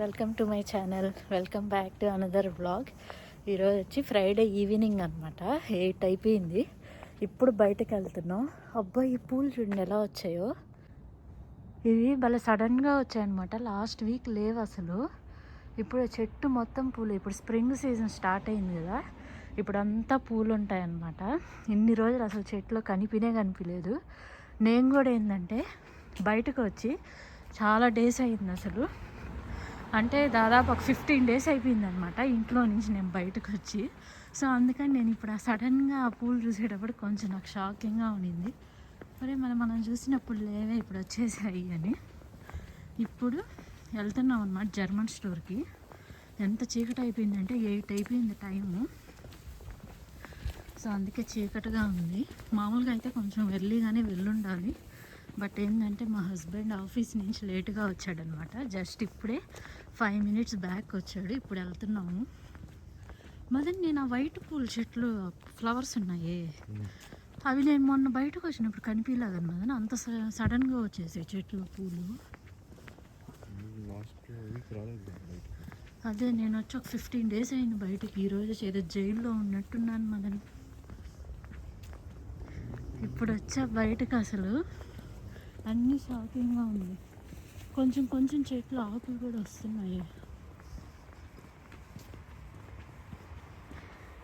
Welcome to my channel welcome back to another blog ఈరోజు వచ్చి Friday evening అనమాట eight అయిపోయింది. ఇప్పుడు బయటకు వెళ్తున్నాం. అబ్బాయి ఈ పూలు చూడండి ఎలా వచ్చాయో. ఇవి భలే సడన్గా వచ్చాయన్నమాట. లాస్ట్ వీక్ లేవు అసలు. ఇప్పుడు చెట్టు మొత్తం పూలు. ఇప్పుడు స్ప్రింగ్ సీజన్ స్టార్ట్ అయింది కదా. ఇప్పుడు అంతా పూలు ఉంటాయన్నమాట. ఇన్ని రోజులు అసలు చెట్లు కనిపినే కనిపించలేదు నేను కూడా ఏంటంటే బయటకు వచ్చి చాలా డేస్ అయింది అసలు. అంటే దాదాపు ఒక ఫిఫ్టీన్ డేస్ అయిపోయిందనమాట ఇంట్లో నుంచి నేను బయటకు వచ్చి సో అందుకని నేను ఇప్పుడు ఆ సడన్గా ఆ పూలు చూసేటప్పుడు కొంచెం నాకు షాకింగ్గా ఉండింది మరి మనం మనం చూసినప్పుడు లేవే ఇప్పుడు వచ్చేసాయి అని. ఇప్పుడు వెళ్తున్నాం అనమాట జర్మన్ స్టోర్కి. ఎంత చీకటి అయిపోయిందంటే ఎయిట్ అయిపోయింది టైము. సో అందుకే చీకటిగా ఉంది. మామూలుగా అయితే కొంచెం ఎర్లీగానే వెళ్ళుండాలి. బట్ ఏంటంటే మా హస్బెండ్ ఆఫీస్ నుంచి లేటుగా వచ్చాడనమాట జస్ట్ ఇప్పుడే ఫైవ్ మినిట్స్ బ్యాక్ వచ్చాడు. ఇప్పుడు వెళ్తున్నాము. మదన్ నేను ఆ వైట్ పూల చెట్లు ఫ్లవర్స్ ఉన్నాయి. అవి నేను మొన్న బయటకు వచ్చినప్పుడు కనిపించలేదు మదన్ అంత సడన్గా వచ్చేసాయి చెట్లు పూలు. అదే నేను వచ్చి ఒక ఫిఫ్టీన్ డేస్ అయింది బయటికి. ఈరోజు ఏదో జైల్లో ఉన్నట్టున్నాను మదన్. ఇప్పుడు వచ్చా బయటకు అసలు. అన్నీ షాకింగ్గా ఉంది. కొంచెం కొంచెం చెట్లు ఆకులు కూడా వస్తున్నాయి.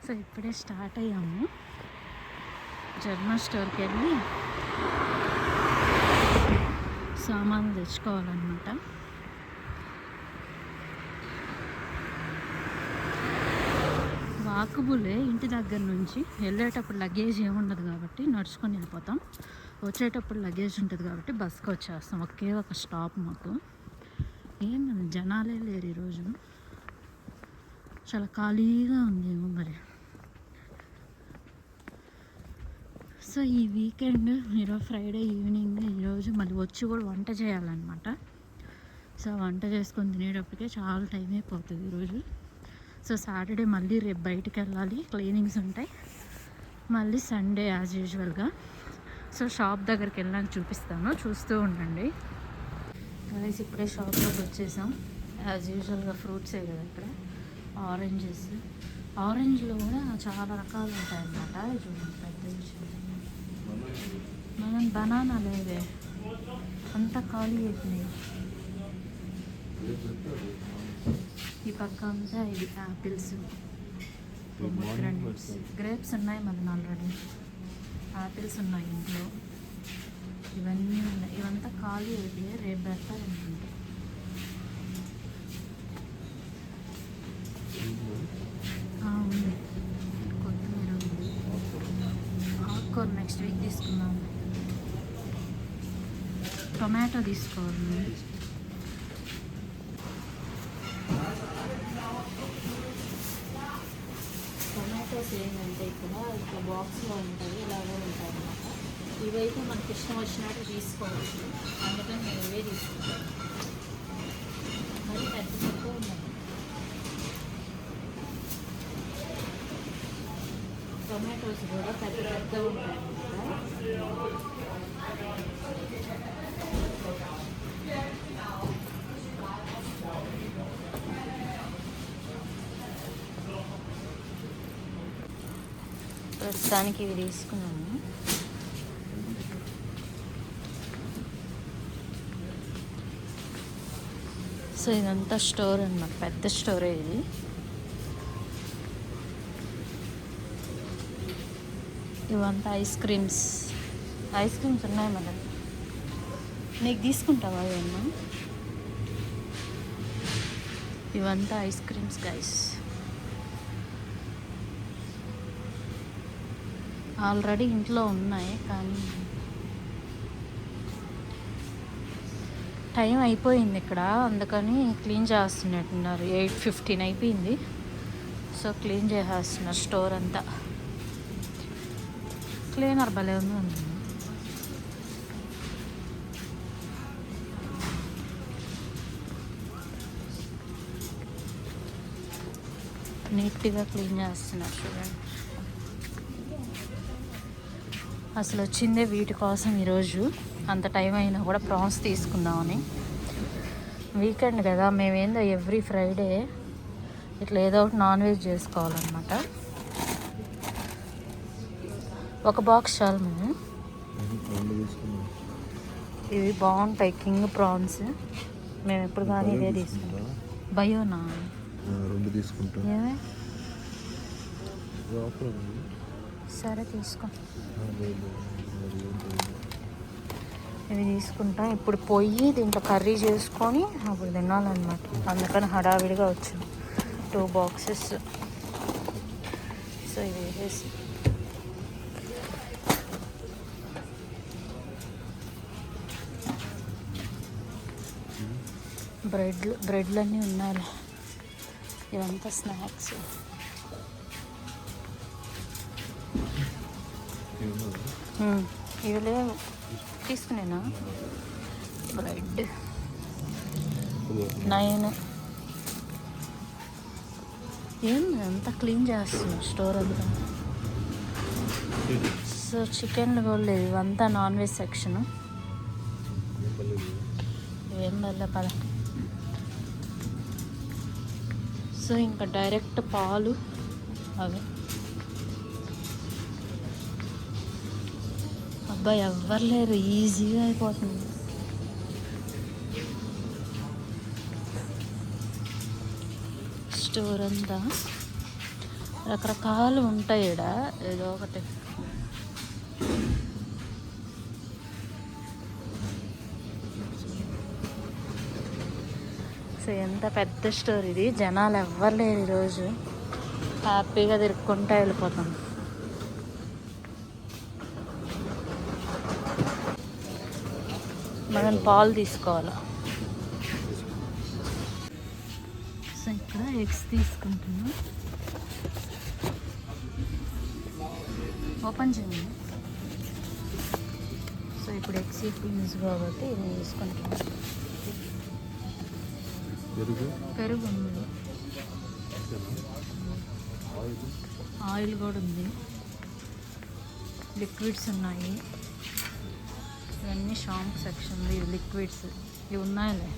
సో ఇప్పుడే స్టార్ట్ అయ్యాము. జర్మన్ స్టోర్కి వెళ్ళి సామాన్లు తెచ్చుకోవాలన్నమాట. వాకబులే ఇంటి దగ్గర నుంచి వెళ్ళేటప్పుడు లగేజ్ ఏముండదు కాబట్టి నడుచుకొని వెళ్ళిపోతాం. వచ్చేటప్పుడు లగేజ్ ఉంటుంది కాబట్టి బస్కి వచ్చేస్తాం. ఒకే ఒక స్టాప్ మాకు. ఏం జనాలే లేరు ఈరోజు చాలా ఖాళీగా ఉంది ఏమో మరి. సో ఈ వీకెండ్ ఈరోజు ఫ్రైడే ఈవినింగ్ ఈరోజు మళ్ళీ వచ్చి కూడా వంట చేయాలన్నమాట. సో వంట చేసుకొని తినేటప్పటికే చాలా టైం అయిపోతుంది ఈరోజు సో సాటర్డే మళ్ళీ రేపు బయటికి వెళ్ళాలి. క్లీనింగ్స్ ఉంటాయి. మళ్ళీ సండే యాజ్ యూజువల్గా సో షాప్ దగ్గరికి వెళ్ళాక చూపిస్తాను. చూస్తూ ఉండండి. గైస్ ఇప్పుడే షాప్లోకి వచ్చేసాం. యాజ్ యూజువల్గా ఫ్రూట్సే కదా ఇక్కడ. ఆరెంజెస్ ఆరెంజ్లో కూడా చాలా రకాలు ఉంటాయన్నమాట. ఇది చూడండి పెద్ద విషయం. మనం బనానా లేదే. అంతా ఖాళీ అయిపోయినాయి ఈ పక్క అంతా ఇది యాపిల్స్ గ్రాప్స్ గ్రేప్స్ ఉన్నాయి మన ఆల్రెడీ ఆపిల్స్ ఉన్నాయి ఇంట్లో. ఇవన్నీ ఉన్నాయి. ఇవంతా ఖాళీ అయితే రేపు పెడతారు అనుకుంటా ఉంది. కొత్తిమీర ఉంది. ఆకుకూర నెక్స్ట్ వీక్ తీసుకుందాం. టొమాటో తీసుకోవాలి. ఏదైతే మనకి ఇష్టం వచ్చినట్టు తీసుకోవచ్చు. అందుకని నేను ఇవే తీసుకుంటాను మరి పెద్ద తక్కువ ఉన్నాయి టొమాటోస్ కూడా పెద్ద పెద్ద ఉంటాయి. ప్రస్తుతానికి ఇవి తీసుకున్నాము సో ఇదంతా స్టోర్ అనమాట పెద్ద స్టోరే ఇది. ఇవంతా ఐస్ క్రీమ్స్. ఐస్ క్రీమ్స్ ఉన్నాయి మన నీకు తీసుకుంటావా ఏమన్నా? ఇవంతా ఐస్ క్రీమ్స్ గైస్ ఆల్రెడీ ఇంట్లో ఉన్నాయి కానీ టైం అయిపోయింది ఇక్కడ. అందుకని క్లీన్ చేస్తున్నట్టున్నారు. ఎయిట్ ఫిఫ్టీన్ అయిపోయింది. సో క్లీన్ చేసేస్తున్నారు స్టోర్ అంతా. క్లీనర్ భలే ఉంది. నీట్గా క్లీన్ చేస్తున్నారు చూడండి. అసలు వచ్చిందే వీటి కోసం ఈరోజు. అంత టైం అయినా కూడా ప్రాన్స్ తీసుకుందామని. వీకెండ్ కదా మేమేందో ఎవ్రీ ఫ్రైడే ఇట్లా ఏదో ఒకటి నాన్ వెజ్ చేసుకోవాలన్నమాట. ఒక బాక్స్ చాలు మేము. ఇవి బాగుంటాయి కింగ్ ప్రాన్స్. మేము ఎప్పుడు కానీ ఇదే తీసుకుంటాం. ఆ, రెండు తీసుకుంటాం. సరే తీసుకో? ఇవి తీసుకుంటాం. ఇప్పుడు పోయి దీంట్లో కర్రీ చేసుకొని అప్పుడు తినాలన్నమాట. అందుకని హడావిడిగా వచ్చింది టూ బాక్సెస్ సో ఇవి వేసేసి బ్రెడ్లు బ్రెడ్లు అన్నీ ఉన్నాయి ఇవంతా స్నాక్స్? మ్మ్. ఇవి లేవు. తీసుకునేనా? బ్రెడ్ నైన్ ఏం అంతా క్లీన్ చేస్తున్నాం స్టోర్ అంతా. సో చికెన్లు కూడా లేదు ఇవంతా నాన్ వెజ్ సెక్షన్. ఏం వల్ల పద? సో ఇంకా డైరెక్ట్ పాలు అవి. అబ్బాయి ఎవ్వరు లేరు ఈజీగా అయిపోతుంది. స్టోర్ అంతా రకరకాలు ఉంటాయి ఈడ. ఏదో ఒకటి. సో ఎంత పెద్ద స్టోర్ ఇది. జనాలు ఎవ్వరు లేరు ఈరోజు. హ్యాపీగా తిరుక్కుంటూ వెళ్ళిపోతాం. మనం పాలు తీసుకోవాలి? సో ఇక్కడ ఎగ్స్ తీసుకుంటున్నాం. ఓపెన్ చేయండి. సో ఇప్పుడు ఎగ్స్ యూజ్ కాబట్టి ఇది తీసుకుంటున్నాం. పెరుగు? పెరుగు ఉంది. ఆయిల్? ఆయిల్ కూడా ఉంది. లిక్విడ్స్ ఉన్నాయి. ఇవన్నీ షాంప్ సెక్షన్ ఇవి లిక్విడ్స్ ఇవి ఉన్నాయిలే.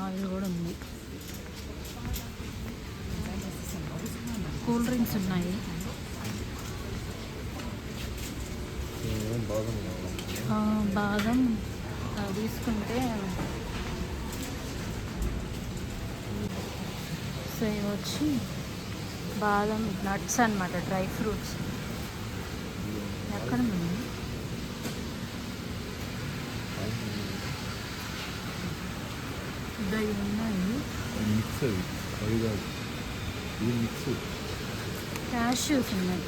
ఆయిల్ కూడా ఉంది. కూల్ డ్రింక్స్ ఉన్నాయి. బాదం తీసుకుంటే సో వచ్చి బాదం నట్స్ అన్నమాట డ్రై ఫ్రూట్స్. ఎక్కడ ఉంది ఇద్దరు ఉన్నాయి మిక్స్ అది అది కాదు ఇది మిక్స్ క్యాష్యూస్ ఉన్నాయి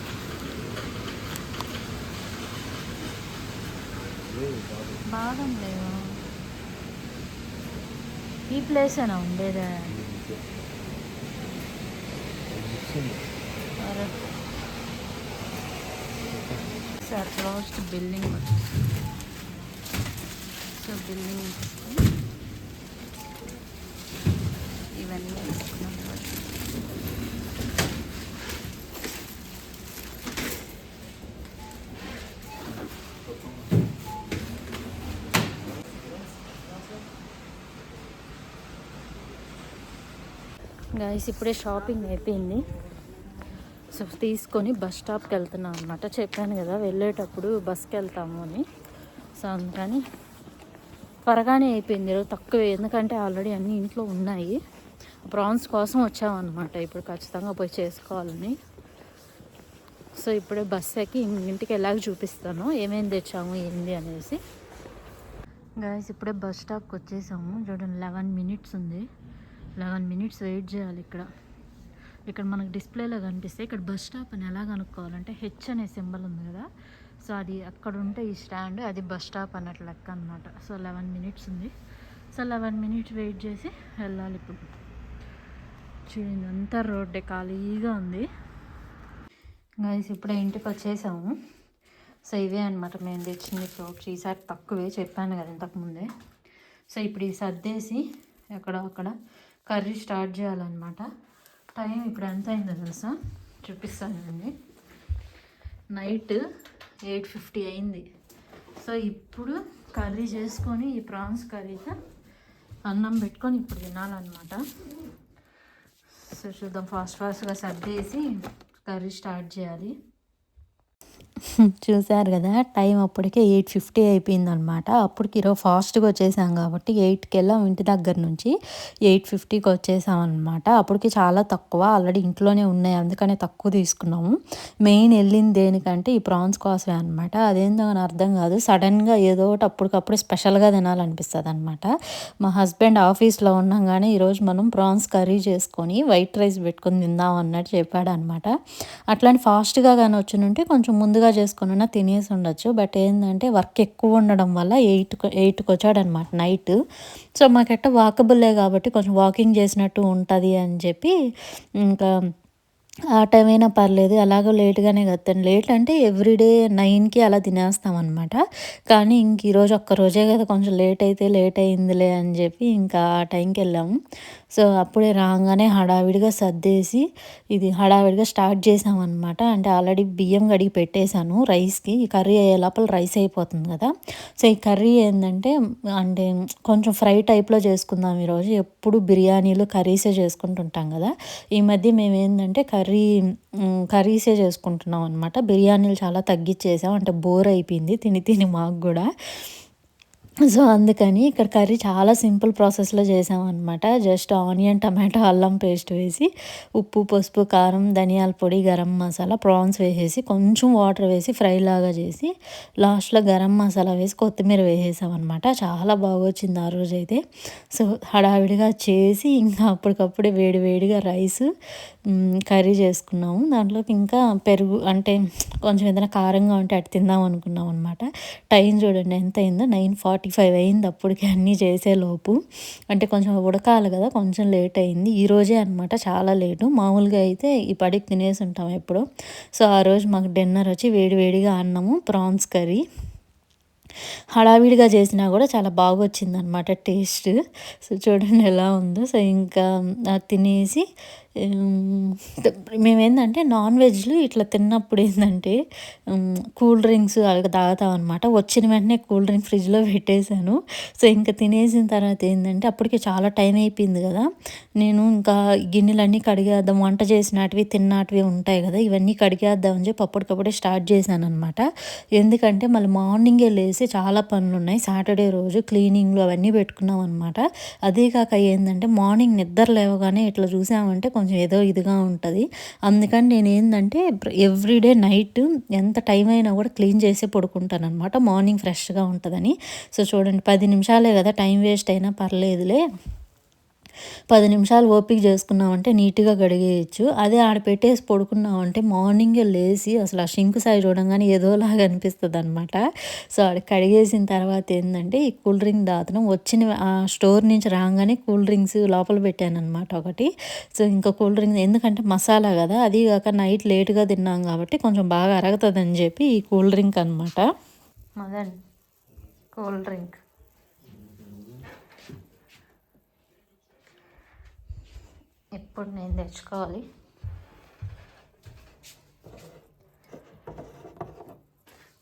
బాదం లేవు ఈ ప్లేస్ అయినా ఉండేదా sir last building so building ఇవన్నీ వేసుకున్నాం గాయస్ ఇప్పుడే షాపింగ్ అయిపోయింది. సో తీసుకొని బస్ స్టాప్కి వెళ్తున్నాం అనమాట చెప్పాను కదా వెళ్ళేటప్పుడు బస్కి వెళ్తాము అని. సో అందుకని త్వరగానే అయిపోయింది. ఈరోజు తక్కువ. ఎందుకంటే ఆల్రెడీ అన్నీ ఇంట్లో ఉన్నాయి. ప్రాన్స్ కోసం వచ్చామన్నమాట. ఇప్పుడు ఖచ్చితంగా పోయి చేసుకోవాలని. సో ఇప్పుడే బస్ ఎక్కి ఇంటికి ఎలాగ చూపిస్తాను. ఏమేమి తెచ్చాము ఏంది అనేసి. గాయస్ ఇప్పుడే బస్ స్టాప్కి వచ్చేసాము. చూడండి లెవెన్ మినిట్స్ ఉంది. లెవెన్ మినిట్స్ వెయిట్ చేయాలి ఇక్కడ. ఇక్కడ మనకు డిస్ప్లేలో కనిపిస్తే ఇక్కడ బస్ స్టాప్ అని ఎలా కనుక్కోవాలంటే హెచ్ అనే సింబల్ ఉంది కదా. సో అది అక్కడ ఉంటే ఈ స్టాండ్ అది బస్ స్టాప్ అన్నట్లు లెక్క అనమాట సో లెవెన్ మినిట్స్ ఉంది. సో లెవెన్ మినిట్స్ వెయిట్ చేసి వెళ్ళాలి ఇప్పుడు. చూడండి అంతా రోడ్డే ఖాళీగా ఉంది. గైస్ ఇప్పుడే ఇంటికి వచ్చేసాము. సో ఇవే అనమాట మేము తెచ్చింది ఫ్రూట్స్. ఈసారి తక్కువే చెప్పాను కదా ఇంతకుముందే సో ఇప్పుడు ఈ సర్దేసి ఎక్కడ అక్కడ కర్రీ స్టార్ట్ చేయాలన్నమాట. టైం ఇప్పుడు ఎంత అయిందో తెలుసా? చూపిస్తానండి నైట్ ఎయిట్ ఫిఫ్టీ అయింది. సో ఇప్పుడు కర్రీ చేసుకొని ఈ ప్రాన్స్ కర్రీతో అన్నం పెట్టుకొని ఇప్పుడు తినాలన్నమాట. చూద్దాం ఫాస్ట్ ఫాస్ట్గా సర్దేసి కర్రీ స్టార్ట్ చేయాలి. చూశారు కదా టైం అప్పటికే ఎయిట్ ఫిఫ్టీ అయిపోయింది అనమాట అప్పటికి ఈరోజు ఫాస్ట్గా వచ్చేసాం కాబట్టి ఎయిట్కి వెళ్ళాం ఇంటి దగ్గర నుంచి. ఎయిట్ ఫిఫ్టీకి వచ్చేసాం అనమాట అప్పటికి చాలా తక్కువ ఆల్రెడీ ఇంట్లోనే ఉన్నాయి అందుకనే తక్కువ తీసుకున్నాము. మెయిన్ వెళ్ళింది దేనికంటే ఈ ప్రాన్స్ కోసమే అనమాట. అదేందో అని అర్థం కాదు. సడన్గా ఏదో ఒకటి అప్పటికప్పుడు స్పెషల్గా తినాలనిపిస్తుంది అనమాట మా హస్బెండ్ ఆఫీస్లో ఉండగానే ఈరోజు మనం ప్రాన్స్ కర్రీ చేసుకొని వైట్ రైస్ పెట్టుకొని తిందాం అన్నట్టు చెప్పాడు అనమాట అట్లాంటి ఫాస్ట్గా కానీ వచ్చి ఉంటే కొంచెం ముందుగా చేసుకున్నా తినేసి ఉండొచ్చు. బట్ ఏంటంటే వర్క్ ఎక్కువ ఉండడం వల్ల ఎయిట్ ఎయిట్కి వచ్చాడనమాట నైట్. సో మాకెట్ట వాకబుల్లే కాబట్టి కొంచెం వాకింగ్ చేసినట్టు ఉంటుంది అని చెప్పి ఇంకా ఆ టైం అయినా పర్లేదు. అలాగో లేట్గానే కత్తాను లేట్ అంటే ఎవ్రీడే నైన్కి అలా తినేస్తాం అనమాట కానీ ఇంక ఈరోజు ఒక్క రోజే కదా కొంచెం లేట్ అయితే లేట్ అయిందిలే అని చెప్పి ఇంకా ఆ టైంకి వెళ్ళాము. సో అప్పుడే రాగానే హడావిడిగా సర్దేసి ఇది హడావిడిగా స్టార్ట్ చేసామన్నమాట. అంటే ఆల్రెడీ బియ్యం కడిగి పెట్టేశాను రైస్కి. ఈ కర్రీ అయ్యే లోపల రైస్ అయిపోతుంది కదా. సో ఈ కర్రీ ఏంటంటే అంటే కొంచెం ఫ్రై టైప్లో చేసుకుందాం ఈరోజు. ఎప్పుడు బిర్యానీలు కర్రీసే చేసుకుంటుంటాం కదా. ఈ మధ్య మేము ఏంటంటే కర్రీ కర్రీసే చేసుకుంటున్నాం అనమాట బిర్యానీలు చాలా తగ్గించేసాం. అంటే బోర్ అయిపోయింది తిని తిని మాకు కూడా. సో అందుకని ఇక్కడ కర్రీ చాలా సింపుల్ ప్రాసెస్లో చేసామన్నమాట. జస్ట్ ఆనియన్ టమాటో అల్లం పేస్ట్ వేసి ఉప్పు పసుపు కారం ధనియాల పొడి గరం మసాలా ప్రాన్స్ వేసేసి కొంచెం వాటర్ వేసి ఫ్రై లాగా చేసి లాస్ట్లో గరం మసాలా వేసి కొత్తిమీర వేసేసామన్నమాట. చాలా బాగొచ్చింది ఆ రోజు అయితే సో హడావిడిగా చేసి ఇంకా అప్పటికప్పుడే వేడివేడిగా రైస్ కర్రీ చేసుకున్నాము. దాంట్లోకి ఇంకా పెరుగు అంటే కొంచెం ఏదైనా కారంగా ఉంటే అటు తిందాం అనుకున్నాం అనమాట టైం చూడండి ఎంత అయిందో నైన్ ఫార్టీ ఫైవ్ అయింది అప్పటికి అన్నీ చేసే లోపు. అంటే కొంచెం ఉడకాలి కదా కొంచెం లేట్ అయింది. ఈ రోజే అనమాట చాలా లేటు. మామూలుగా అయితే ఈ పడికి తినేసి ఉంటాం ఎప్పుడో. సో ఆ రోజు మాకు డిన్నర్ వచ్చి వేడివేడిగా అన్నాము అన్నము ప్రాన్స్ కర్రీ. హడావిడిగా చేసినా కూడా చాలా బాగా వచ్చిందనమాట టేస్ట్. సో చూడండి ఎలా ఉందో. సో ఇంకా అది తినేసి మేమేందంటే నాన్ వెజ్లు ఇట్లా తిన్నప్పుడు ఏంటంటే కూల్ డ్రింక్స్ అవి తాగుతాం అనమాట వచ్చిన వెంటనే కూల్ డ్రింక్ ఫ్రిడ్జ్లో పెట్టేశాను. సో ఇంకా తినేసిన తర్వాత ఏంటంటే అప్పటికి చాలా టైం అయిపోయింది కదా. నేను ఇంకా గిన్నెలన్నీ కడిగేద్దాం వంట చేసినటివి తిన్నటివి ఉంటాయి కదా. ఇవన్నీ కడిగేద్దాం అని చెప్పి అప్పటికప్పుడే స్టార్ట్ చేశాను అనమాట ఎందుకంటే మళ్ళీ మార్నింగే లేసి చాలా పనులు ఉన్నాయి. సాటర్డే రోజు క్లీనింగ్లు అవన్నీ పెట్టుకున్నాం అనమాట అదే కాక ఏంటంటే మార్నింగ్ నిద్ర లేవగానే ఇట్లా చూసామంటే కొంచెం ఏదో ఇదిగా ఉంటుంది. అందుకని నేను ఏంటంటే ఎవ్రీడే నైట్ ఎంత టైం అయినా కూడా క్లీన్ చేసి పడుకుంటాను అనమాట మార్నింగ్ ఫ్రెష్గా ఉంటుందని. సో చూడండి పది నిమిషాలే కదా టైం వేస్ట్ అయినా పర్లేదులే. పది నిమిషాలు ఓపిక చేసుకున్నామంటే నీట్గా గడిగేయచ్చు అదే ఆడ పెట్టేసి పడుకున్నామంటే మార్నింగ్ లేచి అసలు ఆ షింక్ సాయి చూడంగానే ఏదోలాగా అనిపిస్తుంది అనమాట సో ఆడ కడిగేసిన తర్వాత ఏంటంటే ఈ కూల్ డ్రింక్ దాతనం వచ్చిన ఆ స్టోర్ నుంచి రాగానే కూల్ డ్రింక్స్ లోపల పెట్టాను అనమాట ఒకటి. సో ఇంకా కూల్ డ్రింక్ ఎందుకంటే మసాలా కదా అది కాక నైట్ లేట్గా తిన్నాం కాబట్టి కొంచెం బాగా అరగతుందని చెప్పి ఈ కూల్ డ్రింక్ అనమాట మదన్ కూల్ డ్రింక్. ఇప్పుడు నేను తెచ్చుకోవాలి.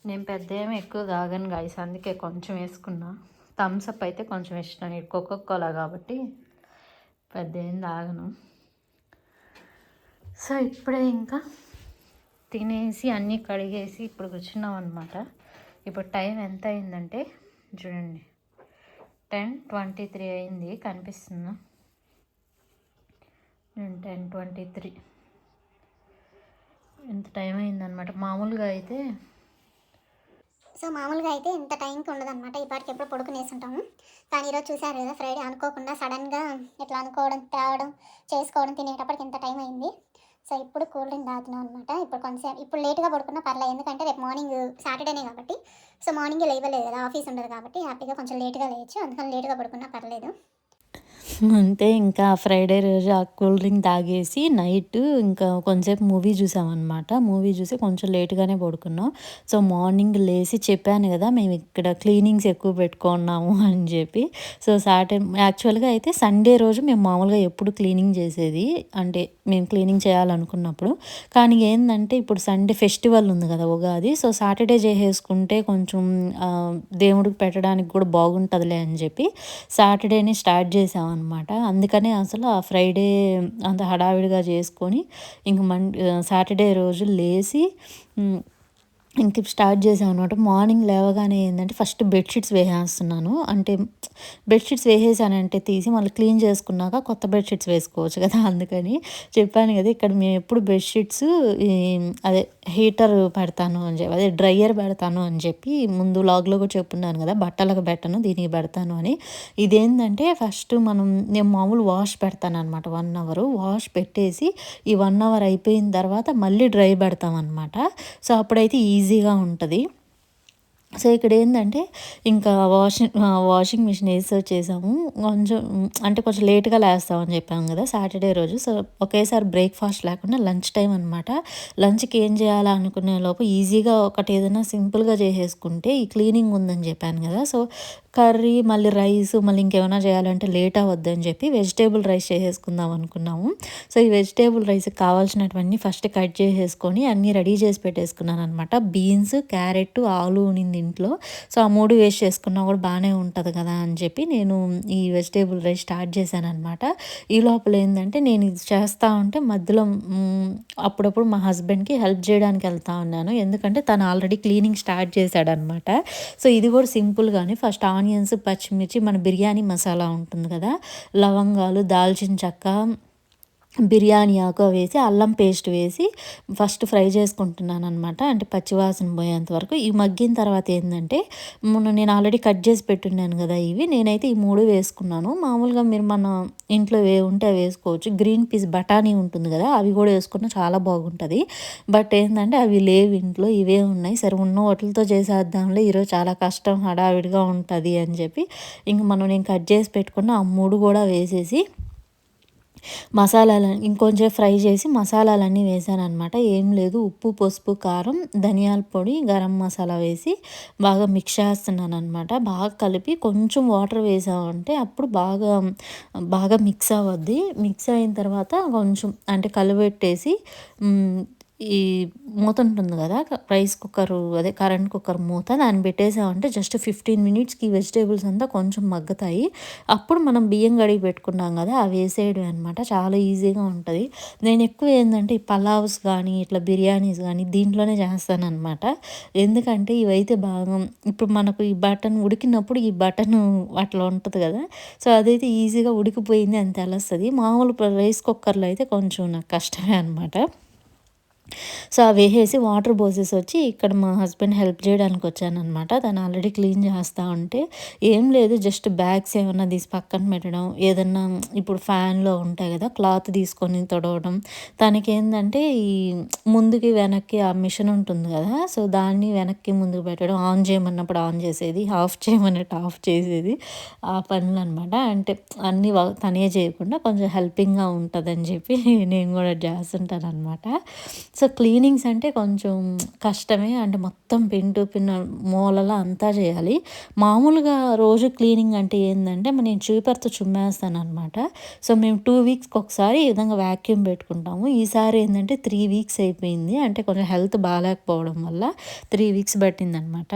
నేను పెద్ద ఏమి ఎక్కువ తాగను గాయస్ అందుకే కొంచెం వేసుకున్నా. థమ్స్ అప్ అయితే కొంచెం ఇష్టం ఇది కోకో కోలా కాబట్టి పెద్ద ఏం తాగను. సో ఇప్పుడే ఇంకా తినేసి అన్నీ కడిగేసి ఇప్పుడు కూర్చున్నాం అనమాట ఇప్పుడు టైం ఎంత అయిందంటే చూడండి టెన్ ట్వంటీ త్రీ అయింది కనిపిస్తుందా? Ten twenty three. ఇంత టైం అయిందనమాట మామూలుగా అయితే సో మామూలుగా అయితే ఇంత టైంకి ఉండదు అనమాట ఇప్పటికి ఎప్పుడు పడుకునేసి ఉంటాము కానీ ఈరోజు చూసారు కదా ఫ్రైడే అనుకోకుండా సడన్గా ఇట్లా అనుకోవడం తేవడం చేసుకోవడం తినేటప్పటికి ఇంత టైం అయింది. సో ఇప్పుడు కూల్ డ్రింక్ తాగుతున్నాం అనమాట ఇప్పుడు కొంచెం ఇప్పుడు లేట్గా పడుకున్నా పర్లేదు. ఎందుకంటే రేపు మార్నింగ్ సాటర్డేనే కాబట్టి. సో మార్నింగ్ లేవలేదు కదా ఆఫీస్ ఉండదు కాబట్టి హ్యాపీగా కొంచెం లేట్గా లేయచ్చు. అందుకని లేట్గా పడుకున్నా పర్లేదు. అంతే ఇంకా ఫ్రైడే రోజు ఆ కూల్ డ్రింక్ తాగేసి నైట్ ఇంకా కొంచెంసేపు మూవీ చూసామన్నమాట. మూవీ చూసి కొంచెం లేట్గానే పడుకున్నాం. సో మార్నింగ్ లేచి చెప్పాను కదా మేము ఇక్కడ క్లీనింగ్స్ ఎక్కువ పెట్టుకున్నాము అని చెప్పి. సో సాటర్డే యాక్చువల్గా అయితే సండే రోజు మేము మామూలుగా ఎప్పుడు క్లీనింగ్ చేసేది అంటే మేము క్లీనింగ్ చేయాలనుకున్నప్పుడు. కానీ ఏంటంటే ఇప్పుడు సండే ఫెస్టివల్ ఉంది కదా ఉగాది సో సాటర్డే చేసేసుకుంటే కొంచెం దేవుడికి పెట్టడానికి కూడా బాగుంటుందిలే అని చెప్పి సాటర్డేని స్టార్ట్ చేసాం అనమాట అందుకనే అసలు ఆ ఫ్రైడే అంత హడావిడిగా చేసుకొని ఇంక మన్ సాటర్డే రోజు లేచి ఇంక స్టార్ట్ చేసాం అనమాట మార్నింగ్ లేవగానే ఏంటంటే ఫస్ట్ బెడ్షీట్స్ వేసేస్తున్నాను. అంటే బెడ్షీట్స్ వేసేసానంటే తీసి మళ్ళీ క్లీన్ చేసుకున్నాక కొత్త బెడ్షీట్స్ వేసుకోవచ్చు కదా అందుకని చెప్పాను కదా ఇక్కడ మేము ఎప్పుడు బెడ్షీట్స్ అదే హీటర్ పెడతాను అని చెప్పి అదే డ్రయర్ పెడతాను అని చెప్పి ముందు లాగ్లో కూడా చెప్పున్నాను కదా బట్టలకు పెట్టను దీనికి పెడతాను అని. ఇదేంటంటే ఫస్ట్ మనం నేను మామూలు వాష్ పెడతాను అనమాట వన్ అవర్. వాష్ పెట్టేసి ఈ వన్ అవర్ అయిపోయిన తర్వాత మళ్ళీ డ్రై పెడతాం అనమాట సో అప్పుడైతే ఈ ఈజీగా ఉంటుంది. సో ఇక్కడ ఏంటంటే ఇంకా వాషింగ్ వాషింగ్ మిషన్ వేసి వచ్చేసాము కొంచెం అంటే కొంచెం లేట్గా లేస్తామని చెప్పాము కదా సాటర్డే రోజు. సో ఒకేసారి బ్రేక్ఫాస్ట్ లేకుండా లంచ్ టైం అనమాట లంచ్కి ఏం చేయాలా అనుకునే లోపు ఈజీగా ఒకటి ఏదైనా సింపుల్గా చేసేసుకుంటే ఈ క్లీనింగ్ ఉందని చెప్పాను కదా. సో కర్రీ మళ్ళీ రైస్ మళ్ళీ ఇంకేమైనా చేయాలంటే లేట్ అవ్వద్దని చెప్పి వెజిటేబుల్ రైస్ చేసేసుకుందాం అనుకున్నాము. సో ఈ వెజిటేబుల్ రైస్ కావాల్సినటువంటి ఫస్ట్ కట్ చేసేసుకొని అన్నీ రెడీ చేసి పెట్టేసుకున్నాను అనమాట బీన్స్ క్యారెట్ ఆలు ఉనింది ఇంట్లో. సో ఆ మూడు వేస్ట్ చేసుకున్నా కూడా బాగానే ఉంటుంది కదా అని చెప్పి నేను ఈ వెజిటేబుల్ రైస్ స్టార్ట్ చేశాను అనమాట ఈ లోపల ఏంటంటే నేను ఇది చేస్తూ ఉంటే మధ్యలో అప్పుడప్పుడు మా హస్బెండ్కి హెల్ప్ చేయడానికి వెళ్తా ఉన్నాను. ఎందుకంటే తను ఆల్రెడీ క్లీనింగ్ స్టార్ట్ చేశాడనమాట సో ఇది కూడా సింపుల్గానే ఫస్ట్ ఆనియన్స్ పచ్చిమిర్చి మన బిర్యానీ మసాలా ఉంటుంది కదా లవంగాలు దాల్చిన చెక్క బిర్యానీ ఆకు వేసి అల్లం పేస్ట్ వేసి ఫస్ట్ ఫ్రై చేసుకుంటున్నాను అనమాట అంటే పచ్చివాసన పోయేంత వరకు. ఈ మగ్గిన తర్వాత ఏంటంటే మొన్న నేను ఆల్రెడీ కట్ చేసి పెట్టున్నాను కదా ఇవి. నేనైతే ఈ మూడు వేసుకున్నాను. మామూలుగా మీరు మన ఇంట్లో వే ఉంటే అవి వేసుకోవచ్చు. గ్రీన్ పీస్ బఠానీ ఉంటుంది కదా అవి కూడా వేసుకున్న చాలా బాగుంటుంది. బట్ ఏంటంటే అవి లేవు ఇంట్లో. ఇవే ఉన్నాయి. సరే ఉన్న వాటితో చేసేద్దాంలే. ఈరోజు చాలా కష్టం హడావిడిగా ఉంటుంది అని చెప్పి. ఇంక మనం నేను కట్ చేసి పెట్టుకున్న ఆ మూడు కూడా వేసేసి మసాలాలు ఇంకొంచెం ఫ్రై చేసి మసాలాలన్నీ వేసాను అనమాట ఏం లేదు ఉప్పు పసుపు కారం ధనియాల పొడి గరం మసాలా వేసి బాగా మిక్స్ చేస్తున్నాను అనమాట బాగా కలిపి కొంచెం వాటర్ వేసామంటే అప్పుడు బాగా బాగా మిక్స్ అవ్వద్ది. మిక్స్ అయిన తర్వాత కొంచెం అంటే కలిపెట్టేసి ఈ మూత ఉంటుంది కదా రైస్ కుక్కర్ అదే కరెంట్ కుక్కర్ మూత దాన్ని పెట్టేసామంటే జస్ట్ ఫిఫ్టీన్ మినిట్స్కి వెజిటేబుల్స్ అంతా కొంచెం మగ్గుతాయి. అప్పుడు మనం బియ్యం కడిగి పెట్టుకున్నాం కదా అవి వేసేయడం అనమాట చాలా ఈజీగా ఉంటుంది. నేను ఎక్కువ ఏంటంటే ఈ పలావ్స్ కానీ ఇట్లా బిర్యానీస్ కానీ దీంట్లోనే చేస్తానమాట ఎందుకంటే ఇవైతే బాగా ఇప్పుడు మనకు ఈ బటన్ ఉడికినప్పుడు ఈ బటన్ అట్లా ఉంటుంది కదా. సో అదైతే ఈజీగా ఉడికిపోయింది అని తెలుస్తుంది మామూలు రైస్ కుక్కర్లో అయితే కొంచెం నాకు కష్టమే అనమాట సో అవి వేసేసి వాటర్ పోసేసి వచ్చి ఇక్కడ మా హస్బెండ్ హెల్ప్ చేయడానికి వచ్చానమాట తను ఆల్రెడీ క్లీన్ చేస్తూ ఉంటే ఏం లేదు జస్ట్ బ్యాగ్స్ ఏమన్నా తీసి పక్కన పెట్టడం ఏదన్నా ఇప్పుడు ఫ్యాన్లో ఉంటాయి కదా క్లాత్ తీసుకొని తొడవడం. తనకి ఏంటంటే ఈ ముందుకి వెనక్కి ఆ మిషన్ ఉంటుంది కదా సో దాన్ని వెనక్కి ముందుకు పెట్టడం ఆన్ చేయమన్నప్పుడు ఆన్ చేసేది ఆఫ్ చేయమన్నట్టు ఆఫ్ చేసేది ఆ పనులు అనమాట అంటే అన్నీ తనే చేయకుండా కొంచెం హెల్పింగ్గా ఉంటుందని చెప్పి నేను కూడా చేస్తుంటాను అనమాట సో క్లీనింగ్స్ అంటే కొంచెం కష్టమే. అంటే మొత్తం పిన్ టు పిన్ మూలల అంతా చేయాలి. మామూలుగా రోజు క్లీనింగ్ అంటే ఏంటంటే నేను చూపర్తో చుమ్మేస్తాను అనమాట సో మేము టూ వీక్స్కి ఒకసారి ఈ విధంగా వ్యాక్యూమ్ పెట్టుకుంటాము. ఈసారి ఏంటంటే త్రీ వీక్స్ అయిపోయింది. అంటే కొంచెం హెల్త్ బాగాలేకపోవడం వల్ల త్రీ వీక్స్ పట్టిందనమాట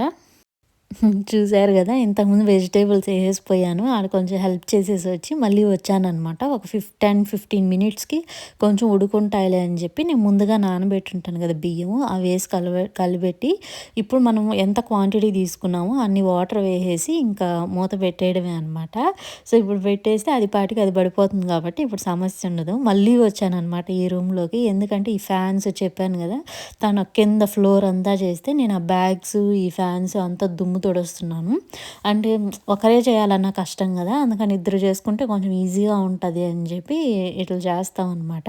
చూశారు కదా ఇంతకుముందు వెజిటేబుల్స్ వేసేసిపోయాను ఆడ కొంచెం హెల్ప్ చేసేసి వచ్చి మళ్ళీ వచ్చానమాట ఒక ఫిఫ్ టెన్ ఫిఫ్టీన్ మినిట్స్కి కొంచెం ఉడుకుంటాయిలే అని చెప్పి నేను ముందుగా నానబెట్టుంటాను కదా బియ్యము అవి వేసి కలిపి కలిపెట్టి ఇప్పుడు మనం ఎంత క్వాంటిటీ తీసుకున్నామో అన్ని వాటర్ వేసేసి ఇంకా మూత పెట్టేయడమే అనమాట సో ఇప్పుడు పెట్టేస్తే అది పాటికి అది పడిపోతుంది కాబట్టి ఇప్పుడు సమస్య ఉండదు. మళ్ళీ వచ్చానమాట ఈ రూమ్లోకి. ఎందుకంటే ఈ ఫ్యాన్స్ చెప్పాను కదా తను కింద ఫ్లోర్ అంతా చేస్తే నేను ఆ బ్యాగ్స్ ఈ ఫ్యాన్స్ అంతా దుమ్ము తుడుస్తున్నాను. అంటే ఒకరే చేయాలన్న కష్టం కదా అందుకని ఇద్దరు చేసుకుంటే కొంచెం ఈజీగా ఉంటుంది అని చెప్పి ఇట్లా చేస్తాం అనమాట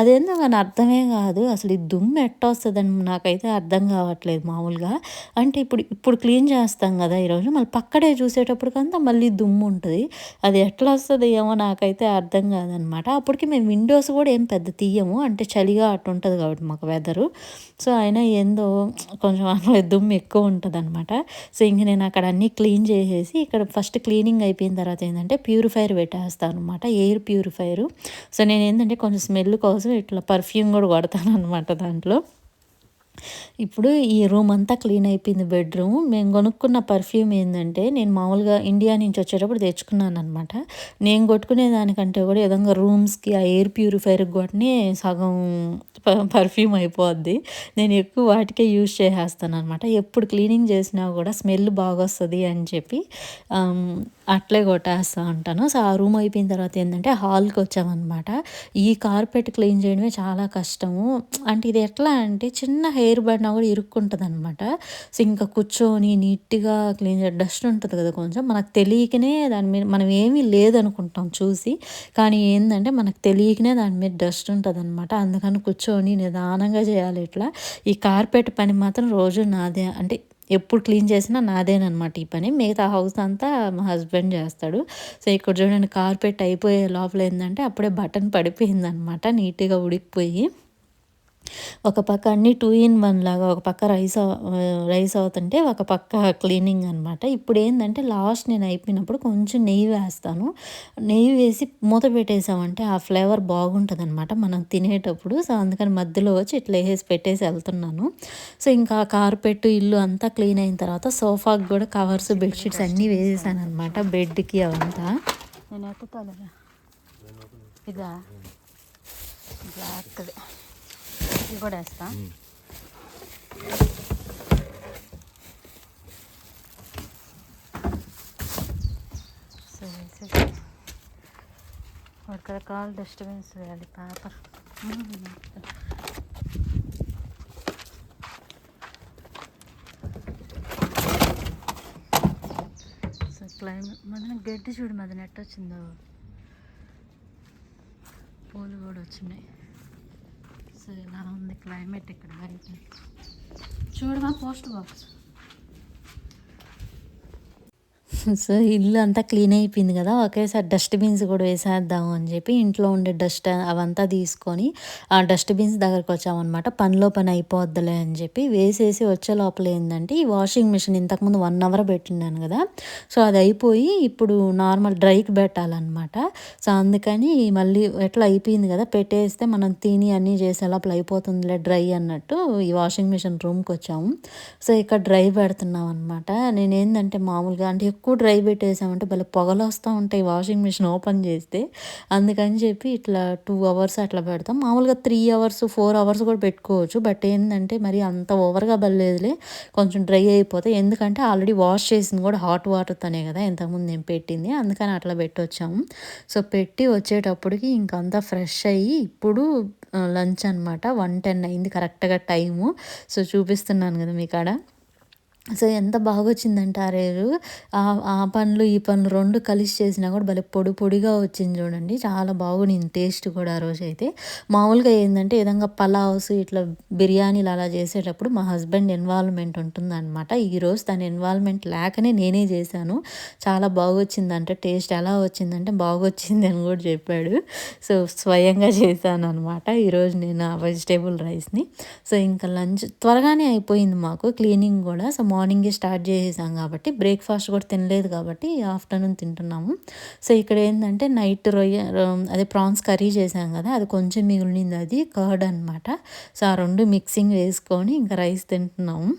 అదేందో కానీ అర్థమే కాదు అసలు ఈ దుమ్ము ఎట్టొస్తుందని నాకైతే అర్థం కావట్లేదు మామూలుగా. అంటే ఇప్పుడు ఇప్పుడు క్లీన్ చేస్తాం కదా ఈరోజు మళ్ళీ పక్కడే చూసేటప్పటికంతా మళ్ళీ దుమ్ము ఉంటుంది. అది ఎట్లా వస్తుంది ఏమో నాకైతే అర్థం కాదనమాట అప్పటికి మేము విండోస్ కూడా ఏం పెద్ద తీయము అంటే చలిగా అటుంటుంది ఉంటుంది కాబట్టి మాకు వెదరు సో అయినా ఏందో కొంచెం దుమ్ము ఎక్కువ ఉంటుంది అనమాట సో ఇంక నేను అక్కడ అన్నీ క్లీన్ చేసేసి ఇక్కడ ఫస్ట్ క్లీనింగ్ అయిపోయిన తర్వాత ఏంటంటే ప్యూరిఫైర్ పెట్టేస్తాను అనమాట ఎయిర్ ప్యూరిఫైర్ సో నేను ఏంటంటే కొంచెం స్మెల్ కోసం ఇట్లా పర్ఫ్యూమ్ కూడా కొడతాను అనమాట దాంట్లో. ఇప్పుడు ఈ రూమ్ అంతా క్లీన్ అయిపోయింది బెడ్రూమ్. మేము కొనుక్కున్న పర్ఫ్యూమ్ ఏంటంటే నేను మామూలుగా ఇండియా నుంచి వచ్చేటప్పుడు తెచ్చుకున్నాను అనమాట నేను కొట్టుకునే దానికంటే కూడా ఏదైనా రూమ్స్కి ఆ ఎయిర్ ప్యూరిఫైర్కి కూడా సగం పర్ఫ్యూమ్ అయిపోద్ది. నేను ఎక్కువ వాటికే యూజ్ చేసేస్తాను అనమాట ఎప్పుడు క్లీనింగ్ చేసినా కూడా స్మెల్ బాగా వస్తుంది అని చెప్పి అట్లే కొట్టేస్తూ ఉంటాను సో ఆ రూమ్ అయిపోయిన తర్వాత ఏంటంటే హాల్కి వచ్చామన్నమాట. ఈ కార్పెట్ క్లీన్ చేయడమే చాలా కష్టము. అంటే ఇది ఎట్లా అంటే చిన్న హెయిర్ పడినా కూడా ఇరుక్కుంటుంది అనమాట సో ఇంకా కూర్చొని నీట్గా క్లీన్ చేయ డస్ట్ ఉంటుంది కదా కొంచెం. మనకు తెలియకనే దాని మీద మనం ఏమీ లేదనుకుంటాం చూసి. కానీ ఏంటంటే మనకు తెలియకనే దాని మీద డస్ట్ ఉంటుంది అనమాట అందుకని కూర్చొని నిదానంగా చేయాలి ఇట్లా. ఈ కార్పెట్ పని మాత్రం రోజు నాదే. అంటే ఎప్పుడు క్లీన్ చేసినా నాదేనమాట ఈ పని. మిగతా హౌస్ అంతా మా హస్బెండ్ చేస్తాడు. సో ఇక్కడ చూడండి కార్పెట్ అయిపోయే లోపల ఏంటంటే అప్పుడే బటన్ పడిపోయిందనమాట నీట్గా ఉడికిపోయి. ఒక పక్క అన్ని టూ ఇన్ వన్ లాగా ఒక పక్క రైస్ రైస్ అవుతుంటే ఒక పక్క క్లీనింగ్ అనమాట ఇప్పుడు ఏంటంటే లాస్ట్ నేను అయిపోయినప్పుడు కొంచెం నెయ్యి వేస్తాను. నెయ్యి వేసి మూత పెట్టేసామంటే ఆ ఫ్లేవర్ బాగుంటుంది అనమాట మనం తినేటప్పుడు. సో అందుకని మధ్యలో వచ్చి ఇట్లా వేసి పెట్టేసి వెళ్తున్నాను. సో ఇంకా కార్పెట్ ఇల్లు అంతా క్లీన్ అయిన తర్వాత సోఫాకి కూడా కవర్స్ బెడ్షీట్స్ అన్నీ వేసేసాను అనమాట బెడ్కి అవంతా. నేను ఎత్తుతాను ఇదా బ్లాక్ది ఇది కూడా వేస్తా. సో వేసేసి రకరకాల డస్ట్బిన్స్ వేయాలి పేపర్. సో క్లైమేట్ మదన గడ్డి చూడు మదన ఎట్ట వచ్చిందో. పూలు కూడా వచ్చినాయి. సో ఇలా ఉంది క్లైమేట్ ఇక్కడ బయట చూడమా పోస్ట్ బాక్స్. సో ఇల్లు అంతా క్లీన్ అయిపోయింది కదా ఒకేసారి డస్ట్బిన్స్ కూడా వేసేద్దాము అని చెప్పి ఇంట్లో ఉండే డస్ట్ అవంతా తీసుకొని ఆ డస్ట్బిన్స్ దగ్గరకు వచ్చామన్నమాట. పనిలో పని అయిపోద్దులే అని చెప్పి వేసేసి వచ్చే లోపల ఏంటంటే ఈ వాషింగ్ మిషన్ ఇంతకుముందు వన్ అవర్ పెట్టినాను కదా సో అది అయిపోయి ఇప్పుడు నార్మల్ డ్రైకి పెట్టాలన్నమాట. సో అందుకని మళ్ళీ ఎట్లా అయిపోయింది కదా పెట్టేస్తే మనం తిని అన్నీ చేసే లోపల అయిపోతుందిలే డ్రై అన్నట్టు ఈ వాషింగ్ మిషన్ రూమ్కి వచ్చాము. సో ఇక్కడ డ్రై పెడుతున్నాం అనమాట నేనేందంటే మామూలుగా అంటే ఎక్కువ డ్రై పెట్టేసామంటే భలే పొగలు వస్తూ ఉంటాయి వాషింగ్ మిషన్ ఓపెన్ చేస్తే. అందుకని చెప్పి ఇట్లా టూ అవర్స్ అట్లా పెడతాం. మామూలుగా త్రీ అవర్స్ ఫోర్ అవర్స్ కూడా పెట్టుకోవచ్చు. బట్ ఏంటంటే మరి అంత ఓవర్గా బల్లేదులే కొంచెం డ్రై అయిపోతే ఎందుకంటే ఆల్రెడీ వాష్ చేసింది కూడా హాట్ వాటర్తోనే కదా ఇంతకుముందు నేను పెట్టింది. అందుకని అట్లా పెట్టొచ్చాము. సో పెట్టి వచ్చేటప్పటికి ఇంకంతా ఫ్రెష్ అయ్యి ఇప్పుడు లంచ్ అనమాట వన్ టెన్ అయింది కరెక్ట్గా టైము. సో చూపిస్తున్నాను కదా మీ కాడ సో ఎంత బాగా వచ్చిందంటే ఆ రేరు. ఆ పనులు ఈ పనులు రెండు కలిసి చేసినా కూడా భలే పొడి పొడిగా వచ్చింది చూడండి. చాలా బాగుంది టేస్ట్ కూడా ఆ రోజు అయితే. మామూలుగా ఏంటంటే విధంగా పలావ్స్ ఇట్లా బిర్యానీలు అలా చేసేటప్పుడు మా హస్బెండ్ ఇన్వాల్వ్మెంట్ ఉంటుందన్నమాట. ఈరోజు తన ఇన్వాల్వ్మెంట్ లేకనే నేనే చేశాను. చాలా బాగొచ్చిందంటే టేస్ట్ ఎలా వచ్చిందంటే బాగొచ్చింది అని కూడా చెప్పాడు. సో స్వయంగా చేశాను అనమాట ఈరోజు నేను ఆ వెజిటేబుల్ రైస్ని. సో ఇంకా లంచ్ త్వరగానే అయిపోయింది మాకు క్లీనింగ్ కూడా. సో మార్నింగే స్టార్ట్ చేసేసాం కాబట్టి బ్రేక్ఫాస్ట్ కూడా తినలేదు కాబట్టి ఆఫ్టర్నూన్ తింటున్నాము. సో ఇక్కడ ఏంటంటే నైట్ రొయ్య అదే ప్రాన్స్ కర్రీ చేసాం కదా అది కొంచెం మిగిలింది అది కర్డ్ అనమాట సో ఆ రెండు మిక్సింగ్ వేసుకొని ఇంకా రైస్ తింటున్నాము.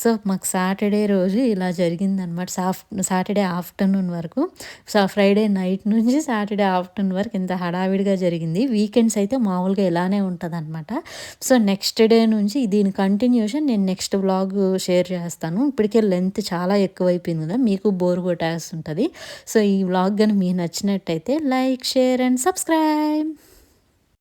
సో మాకు సాటర్డే రోజు ఇలా జరిగిందనమాట సాఫ్ సాటర్డే ఆఫ్టర్నూన్ వరకు. సో ఫ్రైడే నైట్ నుంచి సాటర్డే ఆఫ్టర్నూన్ వరకు ఇంత హడావిడిగా జరిగింది. వీకెండ్స్ అయితే మామూలుగా ఇలానే ఉంటుంది అనమాట సో నెక్స్ట్ డే నుంచి దీని కంటిన్యూషన్ నేను నెక్స్ట్ బ్లాగ్ షేర్ చేస్తాను. ఇప్పటికే లెంత్ చాలా ఎక్కువైపోయింది కదా మీకు బోర్ కొట్టేస్తుంటుంది. సో ఈ వ్లాగ్ కానీ మీకు నచ్చినట్టయితే లైక్ షేర్ అండ్ సబ్స్క్రైబ్.